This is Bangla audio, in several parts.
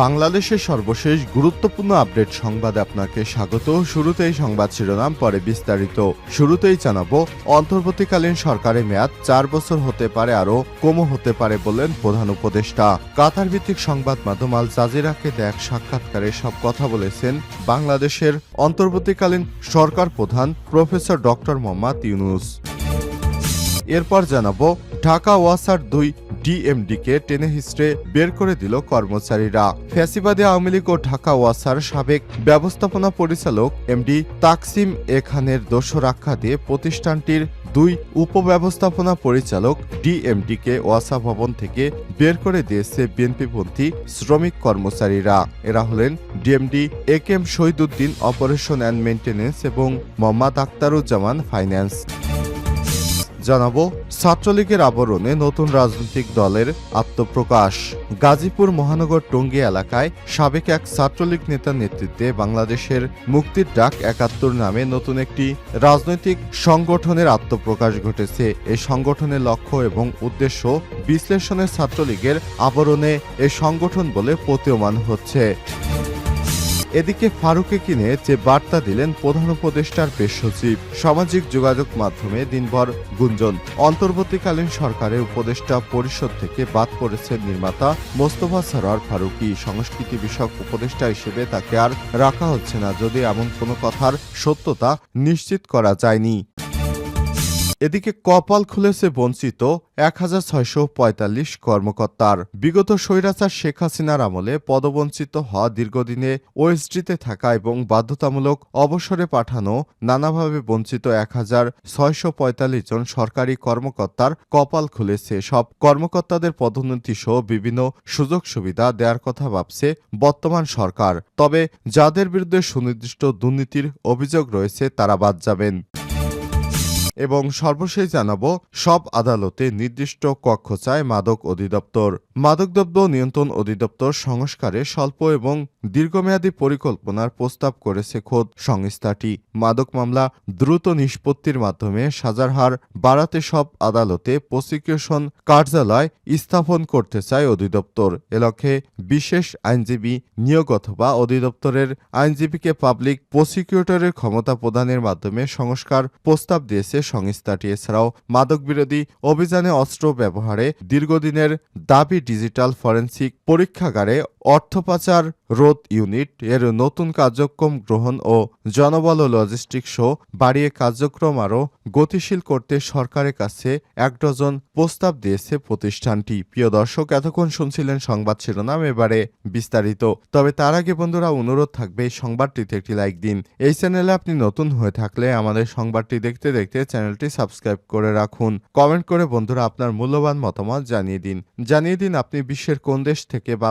বাংলাদেশের সর্বশেষ গুরুত্বপূর্ণ আপডেট সংবাদে আপনাকে স্বাগত। শুরুতেই সংবাদ শিরোনাম, পরে বিস্তারিত। শুরুতেই জানাব, অন্তর্বর্তীকালীন সরকারের মেয়াদ চার বছর হতে পারে আরও কমও হতে পারে বললেন প্রধান উপদেষ্টা। কাতার ভিত্তিক সংবাদ মাধ্যম আল জাজিরাকে দেখ সাক্ষাৎকারে সব কথা বলেছেন বাংলাদেশের অন্তর্বর্তীকালীন সরকার প্রধান প্রফেসর ডক্টর মোহাম্মদ ইউনুস। এরপর জানাব, ঢাকা ওয়াসার দুই ডিএমডিকে টেনে হিস্ট্রে বের করে দিল কর্মচারীরা। ফ্যাসিবাদী আওয়ামী লীগ ও ঢাকা ওয়াসার সাবেক ব্যবস্থাপনা পরিচালক এমডি তাকসিম এখানের খানের দোষরাক্ষা দিয়ে প্রতিষ্ঠানটির দুই উপব্যবস্থাপনা পরিচালক ডিএমডিকে ওয়াসা ভবন থেকে বের করে দিয়েছে বিএনপিপন্থী শ্রমিক কর্মচারীরা। এরা হলেন DMD, A K M Shahiduddin operation and maintenance এবং মোহাম্মদ আক্তারুজ্জামান ফাইন্যান্স। জানাব ছাত্রলীগের আবরণে নতুন রাজনৈতিক দলের আত্মপ্রকাশ। গাজীপুর মহানগর টঙ্গী এলাকায় সাবেক এক ছাত্রলীগ নেতার নেতৃত্বে বাংলাদেশের মুক্তির ডাক একাত্তর নামে নতুন একটি রাজনৈতিক সংগঠনের আত্মপ্রকাশ ঘটেছে। এই সংগঠনের লক্ষ্য এবং উদ্দেশ্য বিশ্লেষণের ছাত্রলীগের আবরণে এই সংগঠন বলে প্রতীয়মান হচ্ছে। এদিকে ফারুকে কিনে যে বার্তা দিলেন প্রধান উপদেষ্টার পেশ সচিব, সামাজিক যোগাযোগ মাধ্যমে দিনভর গুঞ্জন। অন্তর্বর্তীকালীন সরকারের উপদেষ্টা পরিষদ থেকে বাদ পড়েছেন নির্মাতা মোস্তফা সরার ফারুকি। সংস্কৃতি বিষয়ক উপদেষ্টা হিসেবে তাকে আর রাখা হচ্ছে না। যদি এমন কোনো কথার সত্যতা নিশ্চিত করা যায়নি। এদিকে কপাল খুলেছে বঞ্চিত এক হাজার ছয়শো পঁয়তাল্লিশ কর্মকর্তার। বিগত স্বৈরাচার শেখ হাসিনার আমলে পদবঞ্চিত হওয়া দীর্ঘদিনে ওএসডিতে থাকা এবং বাধ্যতামূলক অবসরে পাঠানো নানাভাবে বঞ্চিত এক হাজার ছয়শো পঁয়তাল্লিশ জন সরকারি কর্মকর্তার কপাল খুলেছে। সব কর্মকর্তাদের পদোন্নতি সহ বিভিন্ন সুযোগ সুবিধা দেওয়ার কথা ভাবছে বর্তমান সরকার। তবে যাদের বিরুদ্ধে সুনির্দিষ্ট দুর্নীতির অভিযোগ রয়েছে, তারা বাদ যাবেন। এবং সর্বশেষ জানাব, সব আদালতে নির্দিষ্ট কক্ষ চায় মাদক অধিদপ্তর। মাদকদ্রব্য নিয়ন্ত্রণ অধিদপ্তর সংস্কারে স্বল্প এবং দীর্ঘমেয়াদী পরিকল্পনার প্রস্তাব করেছে খোদ সংস্থাটি। মাদক মামলা দ্রুত নিষ্পত্তির মাধ্যমে সাজার হার বাড়াতে সব আদালতে প্রসিকিউশন কার্যালয় স্থাপন করতে চায় অধিদপ্তর। এ লক্ষ্যে বিশেষ আইনজীবী নিয়োগ অথবা অধিদপ্তরের আইনজীবীকে পাবলিক প্রসিকিউটরের ক্ষমতা প্রদানের মাধ্যমে সংস্কার প্রস্তাব দিয়েছে সংস্থাটি। এছাড়াও মাদক বিরোধী অভিযানে অস্ত্র ব্যবহারে দীর্ঘদিনের দাবি ডিজিটাল ফরেন্সিক পরীক্ষাগারে অর্থ পাচার রোধ ইউনিট এর নতুন কার্যক্রম গ্রহণ ও জনবল ও লজিস্টিক শো বাড়িয়ে কার্যক্রম আরও গতিশীল করতে সরকারের কাছে এক ডজন প্রস্তাব দিয়েছে প্রতিষ্ঠানটি। প্রিয় দর্শক, এতক্ষণ শুনছিলেন সংবাদ শিরোনাম, এবারে বিস্তারিত। তবে তার আগে বন্ধুরা, অনুরোধ থাকবে এই সংবাদটিতে একটি লাইক দিন। এই চ্যানেলে আপনি নতুন হয়ে থাকলে আমাদের সংবাদটি দেখতে দেখতে চ্যানেলটি সাবস্ক্রাইব করে রাখুন। কমেন্ট করে বন্ধুরা আপনার মূল্যবান মতামত জানিয়ে দিন। জানিয়ে দিন আপনি বিশ্বের কোন দেশ থেকে বা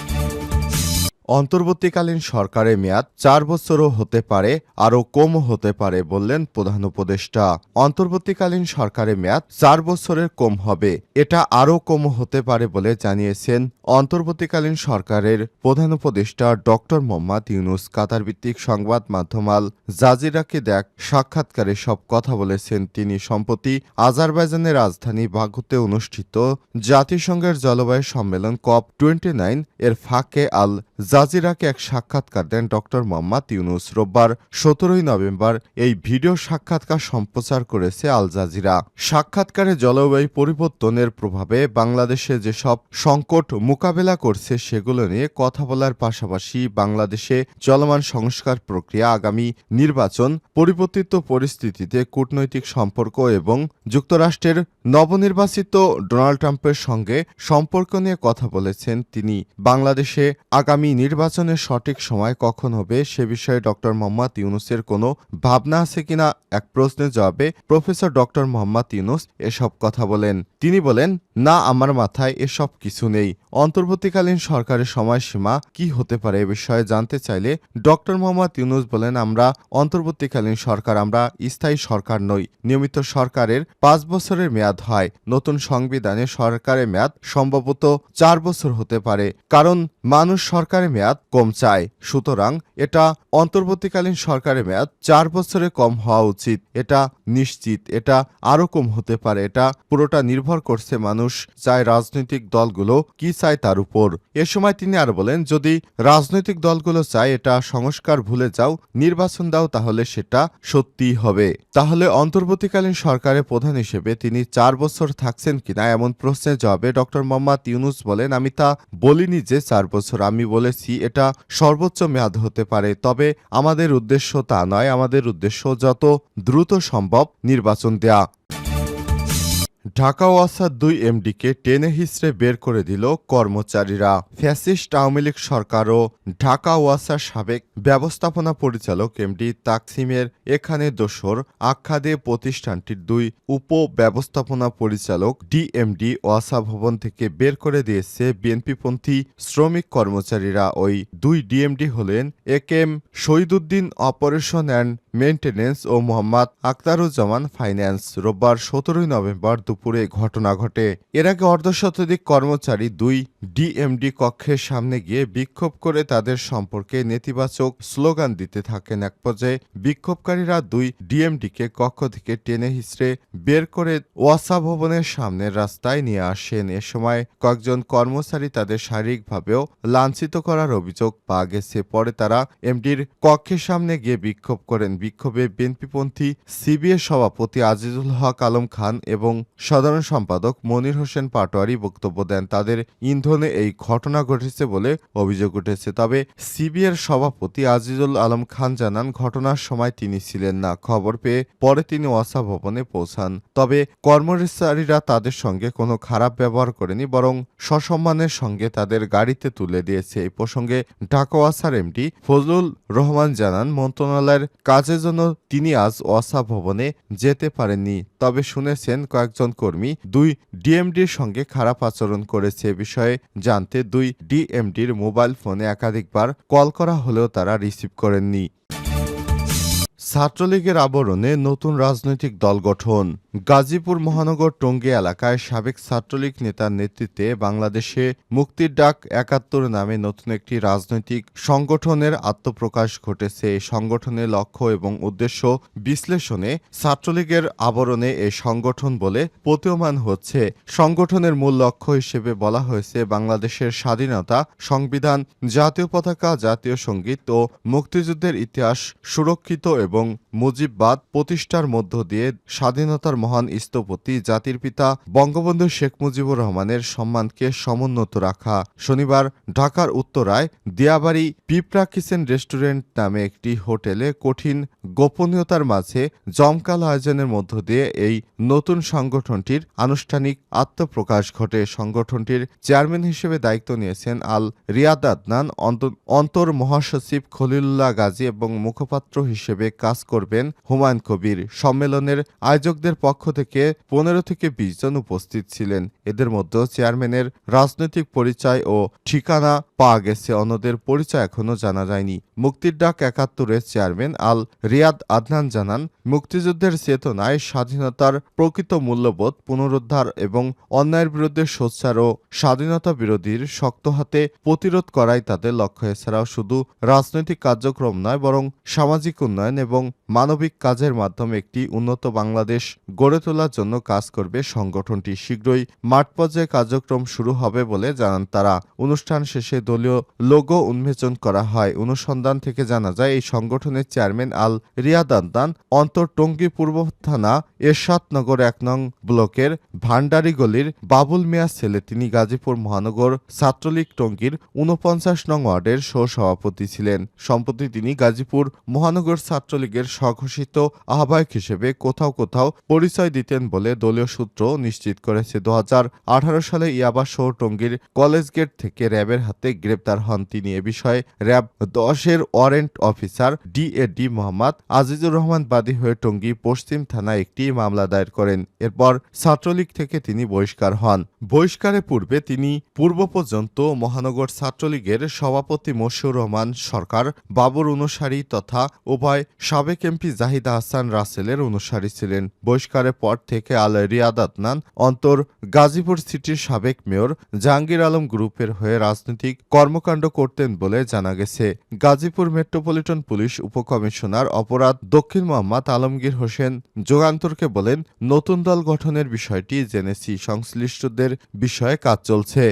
অন্তর্বর্তীকালীন সরকারের মেয়াদ চার বছরও হতে পারে, আরও কমও হতে পারে বললেন প্রধান উপদেষ্টা। অন্তর্বর্তীকালীন সরকারের মেয়াদ চার বছরের কম হবে, এটা আরও কমও হতে পারে বলে জানিয়েছেন অন্তর্বর্তীকালীন সরকারের প্রধান উপদেষ্টা ডক্টর মোহাম্মদ ইউনুস। কাতার ভিত্তিক সংবাদ মাধ্যম আল জাজিরাকে দেখ সাক্ষাৎকারে সব কথা বলেছেন তিনি। সম্প্রতি আজারবাইজানের রাজধানী বাকুতে অনুষ্ঠিত জাতিসংঘের জলবায়ু সম্মেলন কপ টোয়েন্টি নাইন এর ফাঁকে আল জাজিরাকে এক সাক্ষাৎকার দেন ডক্টর মোহাম্মদ ইউনুস। রোববার সতেরোই নভেম্বর এই ভিডিও সাক্ষাৎকার সম্প্রচার করেছে আল জাজিরা। সাক্ষাৎকারে জলবায়ু পরিবর্তনের প্রভাবে বাংলাদেশে যেসব সংকট মোকাবেলা করছে সেগুলো নিয়ে কথা বলার পাশাপাশি বাংলাদেশে চলমান সংস্কার প্রক্রিয়া, আগামী নির্বাচন, পরিবর্তিত পরিস্থিতিতে কূটনৈতিক সম্পর্ক এবং যুক্তরাষ্ট্রের নবনির্বাচিত ডোনাল্ড ট্রাম্পের সঙ্গে সম্পর্ক নিয়ে কথা বলেছেন তিনি। বাংলাদেশে আগামী নির্বাচনের সঠিক সময় কখন হবে সে বিষয়ে ডক্টর মোহাম্মদ ইউনুসের কোনো ভাবনা আছে কিনা? এক প্রশ্নের জবাবে প্রফেসর ডক্টর মোহাম্মদ ইউনুস এসব কথা বলেন। তিনি বলেন, না, আমার মাথায় এসব কিছু নেই। অন্তর্বর্তীকালীন সরকারের সময়সীমা কি হতে পারে এ বিষয়ে জানতে চাইলে ডক্টর মোহাম্মদ ইউনুস বলেন, আমরা অন্তর্বর্তীকালীন সরকার, আমরা স্থায়ী সরকার নই। নিয়মিত সরকারের পাঁচ বছরের মেয়াদ হয়। নতুন সংবিধানে সরকারের মেয়াদ সম্ভবত চার বছর হতে পারে। কারণ মানুষ সরকারের মেয়াদ কম চায়। সুতরাং এটা অন্তর্বর্তীকালীন সরকারের মেয়াদ চার বছরে কম হওয়া উচিত। এটা নিশ্চিত, এটা আরও কম হতে পারে, এটা পুরোটা নির্ভর করছে মানুষ, চায় রাজনৈতিক দলগুলো কি চায় তার উপর। এ সময় তিনি আরও বলেন, যদি রাজনৈতিক দলগুলো চায় এটা সংস্কার ভুলে যাও, নির্বাচন দাও তাহলে সেটা সত্যিই হবে। তাহলে অন্তর্বর্তীকালীন সরকারের প্রধান হিসেবে তিনি চার বছর থাকছেন কিনা এমন প্রশ্নের জবাবে ডক্টর মোহাম্মদ ইউনুস বলেন, আমি তা বলিনি যে চার বছর, আমি বলেছি এটা সর্বোচ্চ মেয়াদ হতে পারে। তবে আমাদের উদ্দেশ্য তা নয়, আমাদের উদ্দেশ্য যত দ্রুত সম্ভব নির্বাচন দেয়া। ঢাকা ওয়াসার দুই এমডিকে টেনে হিসড়ে বের করে দিল কর্মচারীরা। ফ্যাসিস্ট আওয়ামী লীগ সরকার ও ঢাকা ওয়াসার সাবেক ব্যবস্থাপনা পরিচালক এমডি তাকসিমের এখানে দোসর আখ্যা দিয়ে প্রতিষ্ঠানটির দুই উপ ব্যবস্থাপনা পরিচালক ডিএমডি ওয়াসা ভবন থেকে বের করে দিয়েছে বিএনপিপন্থী শ্রমিক কর্মচারীরা। ওই দুই ডিএমডি হলেন A K M Shahiduddin operation and maintenance O Mohammad Aktaruzzaman finance. রোববার সতেরোই নভেম্বর দুপুরে ঘটনা ঘটে। এর আগে অর্ধশতাধিক কর্মচারী দুই ডিএমডি কক্ষের সামনে গিয়ে বিক্ষোভ করে তাদের সম্পর্কে নেতিবাচক স্লোগান দিতে থাকেন এক পর্যায়ে। বিক্ষোভকারীরা দুই ডিএমডিকে কক্ষ থেকে টেনে হিসড়ে বের করে ওয়াসা ভবনের সামনের রাস্তায় নিয়ে আসেন। এ সময় কয়েকজন কর্মচারী তাদের শারীরিকভাবেও লাঞ্ছিত করার অভিযোগ পাওয়া গেছে। পরে তারা এমডির কক্ষের সামনে গিয়ে বিক্ষোভ করেন। বিক্ষোভে বিএনপিপন্থী সিবিএ সভাপতি আজিজুল হক আলম খান এবং সাধারণ সম্পাদক মনির হোসেন পাটোয়ারি বক্তব্য দেন, তাদের ইন্ধনে এই ঘটনা ঘটেছে বলে অভিযোগ উঠেছে। তবে সিবিএর সভাপতি আজিজুল আলম খান জানান, ঘটনার সময় তিনি ছিলেন না। খবর পেয়ে পরে তিনি ওয়াসা ভবনে পৌঁছান। তবে কর্মচারীরা তাদের সঙ্গে কোনো খারাপ ব্যবহার করেনি, বরং সসম্মানের সঙ্গে তাদের গাড়িতে তুলে দিয়েছে। এই প্রসঙ্গে ঢাকা ওয়াসার এমডি ফজলুল রহমান জানান, মন্ত্রণালয়ের কাজের জন্য তিনি আজ ওয়াসা ভবনে যেতে পারেননি। তবে শুনেছেন, কয়েকজন কর্মী, দুই ডিএমডির সঙ্গে খারাপ আচরণ করেছে বিষয়ে জানতে দুই ডিএমডির মোবাইল ফোনে একাধিকবার কল করা হলেও তারা রিসিভ করেননি। ছাত্রলীগের আবরণে নতুন রাজনৈতিক দল গঠন। গাজীপুর মহানগর টঙ্গী এলাকায় সাবেক ছাত্রলীগ নেতার নেতৃত্বে বাংলাদেশে মুক্তির ডাক একাত্তর নামে নতুন একটি রাজনৈতিক সংগঠনের আত্মপ্রকাশ ঘটেছে। এই সংগঠনের লক্ষ্য এবং উদ্দেশ্য বিশ্লেষণে ছাত্রলীগের আবরণে এই সংগঠন বলে প্রতীয়মান হচ্ছে। সংগঠনের মূল লক্ষ্য হিসেবে বলা হয়েছে বাংলাদেশের স্বাধীনতা সংবিধান, জাতীয় পতাকা, জাতীয় সংগীত ও মুক্তিযুদ্ধের ইতিহাস সুরক্ষিত এবং মুজিববাদ প্রতিষ্ঠার মধ্য দিয়ে স্বাধীনতার মহান স্থপতি, জাতির পিতা বঙ্গবন্ধু শেখ মুজিবুর রহমানের সম্মানকে সমুন্নত রাখা। শনিবার ঢাকার উত্তরায় দিয়াবাড়ি পিপরা কিচেন রেস্টুরেন্ট নামে একটি হোটেলে কঠিন গোপনীয়তার মাঝে জমকাল আয়োজনের মধ্য দিয়ে এই নতুন সংগঠনটির আনুষ্ঠানিক আত্মপ্রকাশ ঘটে। সংগঠনটির চেয়ারম্যান হিসেবে দায়িত্ব নিয়েছেন আল রিয়াদ আদনান, অন্ত- অন্তর মহাসচিব খলিলুল্লাহ গাজী এবং মুখপাত্র হিসেবে কাজ করবেন হুমায়ুন কবির। সম্মেলনের আয়োজকদের পক্ষ থেকে পনেরো থেকে বিশ জন উপস্থিত ছিলেন। এদের মধ্যে চেয়ারম্যানের রাজনৈতিক পরিচয় ও ঠিকানা পাওয়া গেছে। অন্যদের পরিচয় এখনও জানা যায়নি। মুক্তির ডাক একাত্তরের চেয়ারম্যান আল রিয়াদ আদনান জানান, মুক্তিযুদ্ধের চেতনায় স্বাধীনতার প্রকৃত মূল্যবোধ পুনরুদ্ধার এবং অন্যায়ের বিরুদ্ধে সোচ্চার ও স্বাধীনতা বিরোধীর শক্ত হাতে প্রতিরোধ করাই তাদের লক্ষ্য। এছাড়াও শুধু রাজনৈতিক কার্যক্রম নয়, বরং সামাজিক উন্নয়ন এবং মানবিক কাজের মাধ্যমে একটি উন্নত বাংলাদেশ গড়ে তোলার জন্য কাজ করবে সংগঠনটি। শীঘ্রই মাঠ পর্যায়ে কার্যক্রম শুরু হবে বলে জানান তারা। অনুষ্ঠান শেষে দলীয় লোগো উন্মোচন করা হয়। অনুসন্ধান থেকে জানা যায়, এই সংগঠনের চেয়ারম্যান আল রিয়াদ আন্দান অন্তর টঙ্গী পূর্ব থানা এরশাদনগর এক নং ব্লকের ভান্ডারি গলির বাবুল মিয়ার ছেলে, তিনি গাজীপুর মহানগর ছাত্রলীগ টঙ্গীর উনপঞ্চাশ নং ওয়ার্ডের সহ-সভাপতি ছিলেন। সম্প্রতি তিনি গাজীপুর মহানগর ছাত্রলীগের স্বঘোষিত আহ্বায়ক হিসেবে কোথাও কোথাও পরিচয় দিতেন বলে দলীয় সূত্র নিশ্চিত করেছে। দু হাজার আঠারো সালে ইয়াবা সহ টঙ্গীর কলেজ গেট থেকে র্যাবের হাতে গ্রেপ্তার হন তিনি। এ বিষয়ে র্যাব দশের warrant officer DAD Mohammad Azizur Rahman বাদী হয়ে টঙ্গী পশ্চিম থানায় একটি মামলা দায়ের করেন। এরপর ছাত্রলীগ থেকে তিনি বহিষ্কার হন। বহিষ্কারের পূর্বে তিনি পূর্ব পর্যন্ত মহানগর ছাত্রলীগের সভাপতি মশিউর রহমান সরকার, বাবুর অনুসারী তথা উভয় সাবেক এমপি জাহিদা হাসান রাসেলের অনুসারী ছিলেন। বহিষ্কারের পর থেকে আল রিয়াদ আদনান, অন্তর গাজীপুর সিটির সাবেক মেয়র জাহাঙ্গীর আলম গ্রুপের হয়ে রাজনৈতিক কর্মকাণ্ড করতেন বলে জানা গেছে। গাজীপুর মেট্রোপলিটন পুলিশ উপকমিশনার অপরাধ দক্ষিণ মোহাম্মদ আলমগীর হোসেন যোগান্তরকে বলেন, নতুন দল গঠনের বিষয়টি জেনেছি, সংশ্লিষ্টদের বিষয়ে কাজ চলছে।